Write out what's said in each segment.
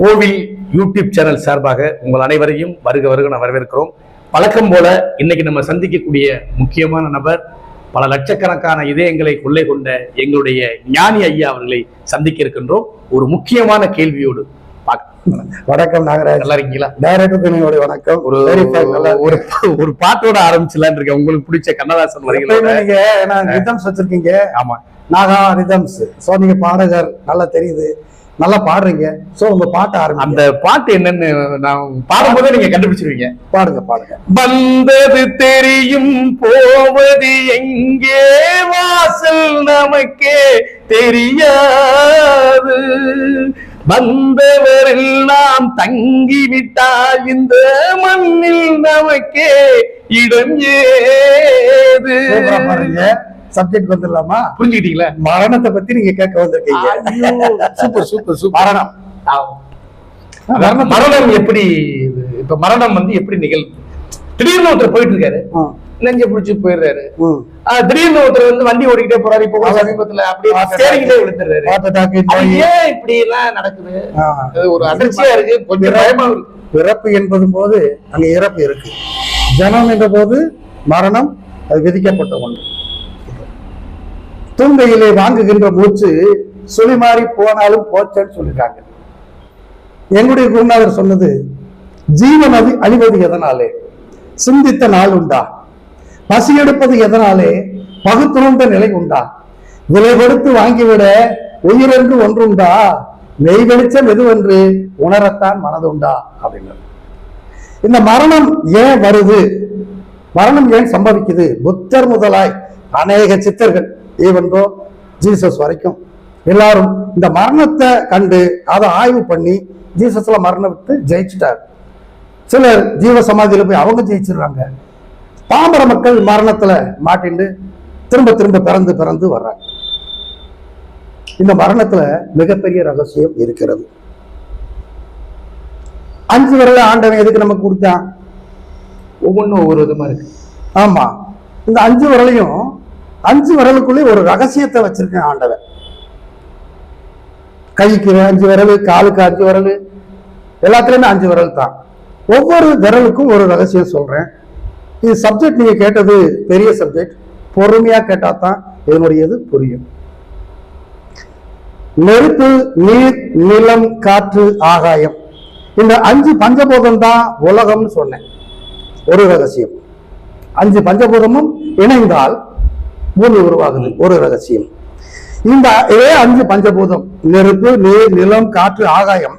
கோவில் YouTube channel சார்பாக உங்கள் அனைவரையும் வருக வருக நான் வரவேற்கிறோம். வழக்கம் போல இன்னைக்கு நம்ம சந்திக்கக்கூடிய முக்கியமான நபர் பல லட்சக்கணக்கான இதயங்களை கொள்ளை கொண்ட எங்களுடைய ஞானி ஐயா அவர்களை சந்திக்க இருக்கின்றோம். ஒரு முக்கியமான கேள்வியோடு வணக்கம் நாகராஜ். நல்லா இருக்கீங்களா? டைரக்டர் வணக்கம். ஒரு ஒரு ஒரு பாட்டோட ஆரம்பிச்சலான்னு இருக்கேன். உங்களுக்கு பிடிச்ச கண்ணதாசன் எப்பயுமே நீங்க ஏன்னா ரிதம்ஸ் வச்சிருக்கீங்க. ஆமா. நாகா ரிதம்ஸ் சோ நீங்க பாடகர் நல்லா தெரியுது. நல்லா பாடுறீங்க. சோ உங்க பாட்ட ஆரம்பி அந்த பாட்டு என்னன்னு நான் பாடும்போதே நீங்க கண்டுபிடிச்சிருவீங்க. பாடுங்க பாடுங்க. வந்தது தெரியும் போவது எங்கே? வாசல் நமக்கே தெரியாது. வந்தவரெல்லாம் தங்கிவிட்டால் இந்த மண்ணில் நமக்கே இடம் ஏது? சப்ஜெக்ட் வந்துடலாமா? புரிஞ்சுக்கிட்டீங்களா? மரணத்தை பத்தி நீங்க கேட்க வந்திருக்கீங்க. சூப்பர் சூப்பர் சூப்பர் மரணம். மரணம் எப்படி இப்ப மரணம் வந்து எப்படி நிகழ்வு திடீர்னு ஒருத்தர் போயிட்டு இருக்காரு. நெஞ்ச பிடிச்சு போயிடுறாரு. திடீர்னு ஒருத்தர் வந்து வண்டி ஓடிக்கிட்டே போறாரு. இப்போ கூட சமீபத்துல அப்படியே ஸ்டேரிங்லே விழுந்துறாரு Heart attack, அது நோய். ஏன் இப்படி எல்லாம் நடக்குது ஒரு அதிர்ச்சியா இருக்கு. கொஞ்சம் பயமா இருக்கு. பிறப்பு என்பதும் போது அங்க இறப்பு இருக்கு. ஜனம் என்ற போது மரணம் அது விதிக்கப்பட்ட ஒன்று. தூங்கையிலே வாங்குகின்ற மூச்சு சுழி மாறி போனாலும் போச்சேன்னு சொல்லிட்டாங்க எங்களுடைய குருநாதர் சொன்னது ஜீவன் அதி அழிவது எதனாலே? சிந்தித்த நாள் உண்டா? பசி எடுப்பது எதனாலே? பகுத்துணர்ந்த நிலை உண்டா? விலை கொடுத்து வாங்கிவிட உயிரென்று ஒன்றுண்டா? மெய் வெளிச்சம் எதுவென்று உணரத்தான் மனதுண்டா? அப்படின்னு இந்த மரணம் ஏன் வருது? மரணம் ஏன் சம்பவிக்குது? புத்தர் முதலாய் அநேக சித்தர்கள் ஈவன்தோ ஜீசஸ் வரைக்கும். எல்லாரும் இந்த மரணத்தை கண்டு அதை ஆய்வு பண்ணி ஜீசஸ்ல மரணம் விட்டு ஜெயிச்சிட்டார். சிலர் ஜீவ சமாதியில போய் அவங்க ஜெயிச்சிடுறாங்க. பாமர மக்கள் மரணத்துல மாட்டிண்டு திரும்ப திரும்ப பிறந்து பிறந்து வர்றாங்க. இந்த மரணத்துல மிகப்பெரிய ரகசியம் இருக்கிறது. அஞ்சு விரல ஆண்டவன் எதுக்கு நமக்கு கொடுத்தான்? ஒவ்வொன்றும் ஒவ்வொரு விதமா இருக்கு. ஆமா. இந்த அஞ்சு விரலையும் அஞ்சு விரலுக்குள்ளே ஒரு ரகசியத்தை வச்சிருக்கேன் ஆண்டவன். கைக்கு அஞ்சு விரல் காலுக்கு அஞ்சு விரல் எல்லாத்துலயுமே அஞ்சு விரல் தான். ஒவ்வொரு விரலுக்கும் ஒரு ரகசியம் சொல்றேன். இது சப்ஜெக்ட் நீங்க கேட்டது பெரிய சப்ஜெக்ட் பொறுமையா கேட்டால் தான் இதனுடையது புரியும். நெருப்பு நீர் நிலம் காற்று ஆகாயம். இந்த அஞ்சு பஞ்சபூதம் தான் உலகம்னு சொன்னேன். ஒரு ரகசியம். அஞ்சு பஞ்சபூதமும் இணைந்தால் பூமி உருவாகுது. ஒரு ரகசியம். இந்த இதே அஞ்சு பஞ்சபூதம் நெருப்பு நீர் நிலம் காற்று ஆகாயம்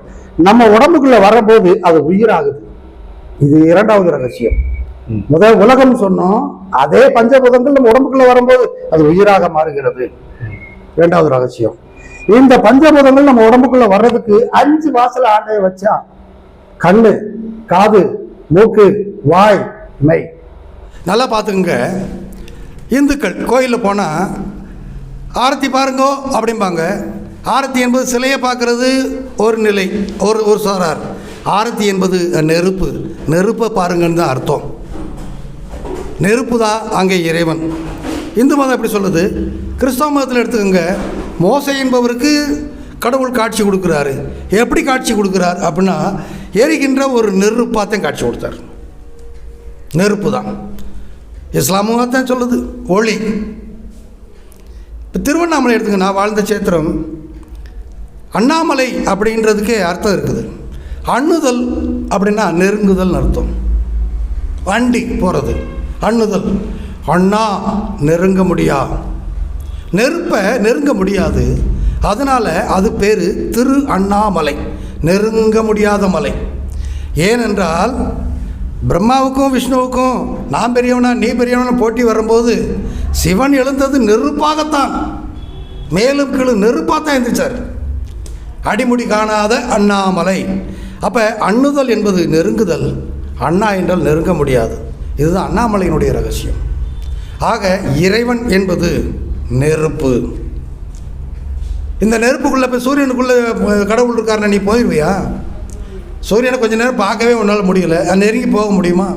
நம்ம உடம்புக்குள்ள வரும்போது அது உயிராகுது. இது இரண்டாவது ரகசியம். முதல் உலகம் சொன்னோம் அதே பஞ்சபூதங்கள் நம்ம உடம்புக்குள்ள வரும்போது அது உயிராக மாறுகிறது. இரண்டாவது ரகசியம். இந்த பஞ்சபூதங்கள் நம்ம உடம்புக்குள்ள வர்றதுக்கு அஞ்சு வாசல் ஆண்டைய வச்சா கண்ணு காது மூக்கு வாய் மெய். நல்லா பார்த்துக்குங்க. இந்துக்கள் கோயிலில் போனால் ஆரத்தி பாருங்கோ அப்படிம்பாங்க. ஆரத்தி என்பது சிலையை பார்க்குறது ஒரு நிலை ஒரு ஒரு சாரார். ஆரத்தி என்பது நெருப்பு. நெருப்பை பாருங்கன்னு தான் அர்த்தம். நெருப்பு தான் அங்கே இறைவன். இந்து மதம் எப்படி சொல்லுது? கிறிஸ்தவ மதத்தில் எடுத்துக்கோங்க மோசை என்பவருக்கு கடவுள் காட்சி கொடுக்குறாரு. எப்படி காட்சி கொடுக்குறார் அப்படின்னா எரிகின்ற ஒரு நெருப்பாத்தையும் காட்சி கொடுத்தார். நெருப்பு தான். இஸ்லாமும் தான் சொல்லுது ஒளி இப்போ திருவண்ணாமலை எடுத்துங்க நான் வாழ்ந்த சேத்திரம் அண்ணாமலை அப்படின்றதுக்கே அர்த்தம் இருக்குது. அண்ணுதல் அப்படின்னா நெருங்குதல்னு அர்த்தம். வண்டி போகிறது அண்ணுதல். அண்ணா நெருங்க முடியா? நெருப்பை நெருங்க முடியாது. அதனால் அது பேர் திரு அண்ணாமலை. நெருங்க முடியாத மலை. ஏனென்றால் பிரம்மாவுக்கும் விஷ்ணுவுக்கும் நான் பெரியவனா நீ பெரியவனா போட்டி வரும்போது சிவன் எழுந்தது நெருப்பாகத்தான். மேலும் கீழே நெருப்பாக தான் எழுந்திரிச்சார் அடிமுடி காணாத அண்ணாமலை. அப்போ அண்ணுதல் என்பது நெருங்குதல் அண்ணா என்றால் நெருங்க முடியாது. இதுதான் அண்ணாமலையினுடைய ரகசியம். ஆக இறைவன் என்பது நெருப்பு. இந்த நெருப்புக்குள்ளே இப்போ சூரியனுக்குள்ளே கடவுள் இருக்காருன்னு நீ போயிடுவியா சூரியனை கொஞ்ச நேரம் பார்க்கவே உன்னால் முடியல. நெருங்கி போக முடியுமா?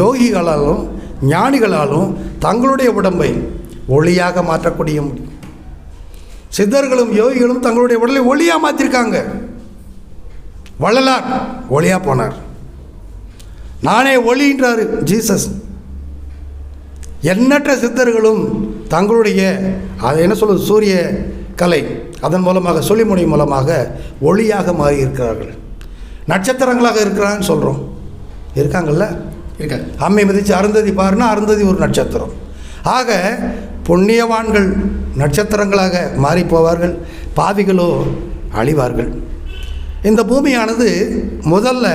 யோகிகளாலும் ஞானிகளாலும் தங்களுடைய உடம்பை ஒளியாக மாற்றக்கூடிய முடியும் சித்தர்களும் யோகிகளும் தங்களுடைய உடலை ஒளியாக மாற்றிருக்காங்க வள்ளலார் ஒளியாக போனார். நானே ஒளின்றார் ஜீசஸ். எண்ணற்ற சித்தர்களும் தங்களுடைய அது என்ன சொல்வது சூரிய கலை அதன் மூலமாக சொல்லிமொழி மூலமாக ஒளியாக மாறி இருக்கிறார்கள் நட்சத்திரங்களாக இருக்கிறான்னு சொல்கிறோம் இருக்காங்கல்ல? இருக்காது அம்மை மிதித்து அருந்ததி பாருன்னா அருந்ததி ஒரு நட்சத்திரம். ஆக புண்ணியவான்கள் நட்சத்திரங்களாக மாறி போவார்கள் பாவிகளோ அழிவார்கள். இந்த பூமியானது முதல்ல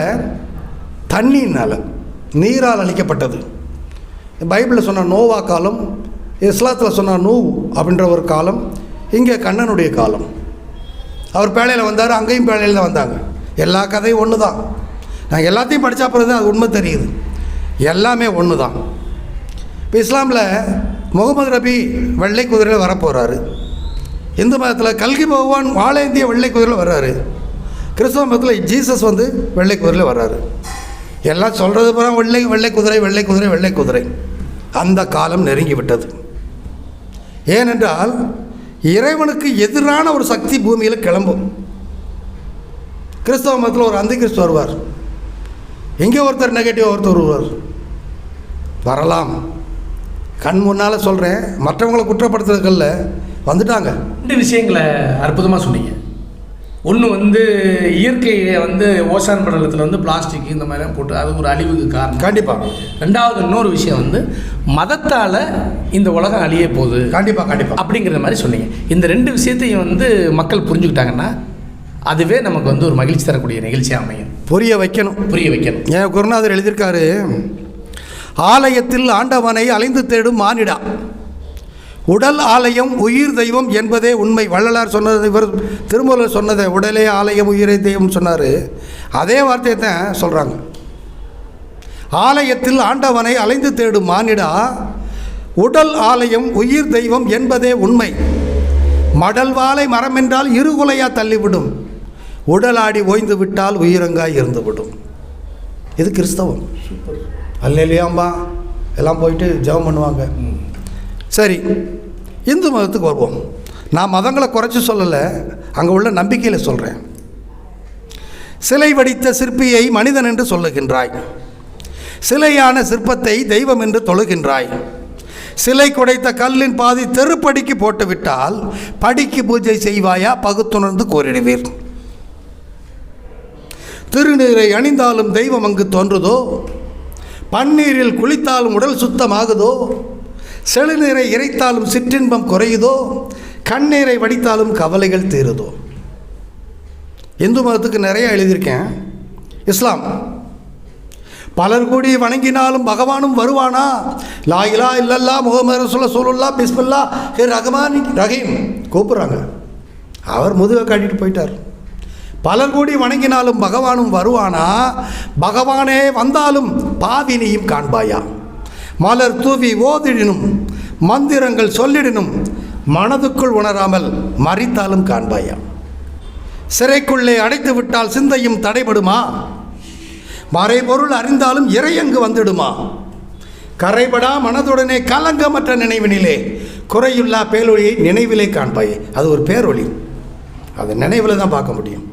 தண்ணியினால் நீரால் அழிக்கப்பட்டது. பைபிளில் சொன்ன நோவா காலம் இஸ்லாத்தில் சொன்ன நூ அப்படின்ற ஒரு காலம் இங்கே கண்ணனுடைய காலம். அவர் பேழையில் வந்தார் அங்கேயும் பேழையில் தான் வந்தாங்க. எல்லா கதையும் ஒன்று தான் நான் எல்லாத்தையும் படித்தா பிறகு தான் அது உண்மை தெரியுது. எல்லாமே ஒன்று தான் இப்போ இஸ்லாமில் முகமது ரபி வெள்ளை குதிரையில் வரப்போகிறாரு இந்து மதத்தில் கல்கி பகவான் வாழேந்திய வெள்ளை குதிரையில் வர்றாரு. கிறிஸ்தவ மதத்தில் ஜீசஸ் வந்து வெள்ளை குதிரையில் வர்றாரு. எல்லாம் சொல்கிறது பூரா வெள்ளை வெள்ளை குதிரை வெள்ளை குதிரை வெள்ளை குதிரை. அந்த காலம் நெருங்கி விட்டது. ஏனென்றால் இறைவனுக்கு எதிரான ஒரு சக்தி பூமியில் கிளம்பும். கிறிஸ்தவ மதத்தில் ஒரு அந்தி கிறிஸ்து வருவார். எங்கே ஒருத்தர் நெகட்டிவ் ஒருத்தர் வருவார்? வரலாம். கண் முன்னால் சொல்கிறேன் மற்றவங்களை குற்றப்படுத்துறதுக்கல்ல வந்துட்டாங்க. ரெண்டு விஷயங்களை அற்புதமாக சொன்னீங்க. ஒன்று வந்து இயற்கையை வந்து ஓசான் படலத்தில் வந்து பிளாஸ்டிக் இந்த மாதிரிலாம் போட்டு அது ஒரு அழிவுக்கு காரணம். கண்டிப்பாக ரெண்டாவது இன்னொரு விஷயம் வந்து மதத்தால் இந்த உலகம் அழிய போகுது. கண்டிப்பாக கண்டிப்பாக அப்படிங்கிற மாதிரி சொன்னீங்க. இந்த ரெண்டு விஷயத்தையும் வந்து மக்கள் புரிஞ்சுக்கிட்டாங்கன்னா அதுவே நமக்கு வந்து ஒரு மகிழ்ச்சி தரக்கூடிய நிகழ்ச்சியாக அமையும். புரிய வைக்கணும். புரிய வைக்கணும். என் குருநாதர் எழுதியிருக்காரு? ஆலயத்தில் ஆண்டவனை அலைந்து தேடும் மானிடா. உடல் ஆலயம் உயிர் தெய்வம் என்பதே உண்மை. வள்ளலார் சொன்னது இவர் திருமூலர் சொன்னதை உடலே ஆலயம் உயிரை தெய்வம் சொன்னார். அதே வார்த்தையை தான் சொல்கிறாங்க ஆலயத்தில் ஆண்டவனை அலைந்து தேடும் மானிடா உடல் ஆலயம் உயிர் தெய்வம் என்பதே உண்மை. மடல் வாழை மரம் என்றால் இருகுலையா தள்ளிவிடும். உடலாடி ஓய்ந்து விட்டால் உயிரங்காய் இருந்துவிடும் இது கிறிஸ்தவம். அல்லையாம்பா எல்லாம் போயிட்டு ஜெபம் பண்ணுவாங்க. சரி இந்து மதத்துக்கு வருவோம். நான் மதங்களை குறைச்சி சொல்லலை அங்கே உள்ள நம்பிக்கையில் சொல்கிறேன் சிலை வடித்த சிற்பியை மனிதன் என்று சொல்லுகின்றாய். சிலையான சிற்பத்தை தெய்வம் என்று தொழுகின்றாய். சிலை குடைத்த கல்லின் பாதி தெருப்படிக்கு போட்டுவிட்டால் படிக்கு பூஜை செய்வாயா பகுத்துணர்ந்து கோரிடுவீர். திருநீரை அணிந்தாலும் தெய்வம் அங்கு தோன்றுதோ? பன்னீரில் குளித்தாலும் உடல் சுத்தமாகுதோ? செழுநீரை இறைத்தாலும் சிற்றின்பம் குறையுதோ? கண்ணீரை வடித்தாலும் கவலைகள் தீருதோ? இந்து மதத்துக்கு நிறைய எழுதியிருக்கேன். இஸ்லாம். பலர் கூடி வணங்கினாலும் பகவானும் வருவானா? லாயிலா இல்லல்லா முகமது ரசூல சூலுல்லா பிஸ்மில்லா ஹே ரஹ்மான் ரஹீம். கூப்பிட்றாங்க. அவர் முதுகை காட்டிட்டு போயிட்டார். பலங்கூடி வணங்கினாலும் பகவானும் வருவானா? பகவானே வந்தாலும் பாவினியும் காண்பாயா? மலர் தூவி ஓதிடினும் மந்திரங்கள் சொல்லிடினும் மனதுக்குள் உணராமல் மறித்தாலும் காண்பாயா? சிறைக்குள்ளே அடைத்து விட்டால் சிந்தையும் தடைபடுமா? மறைபொருள் அறிந்தாலும் இறையங்கு வந்துடுமா? கரைபடா மனதுடனே கலங்கமற்ற நினைவினிலே குறையுள்ளா பேரொழியை நினைவிலே காண்பாய். அது ஒரு பேரொழி. அதை நினைவில் தான் பார்க்க முடியும்.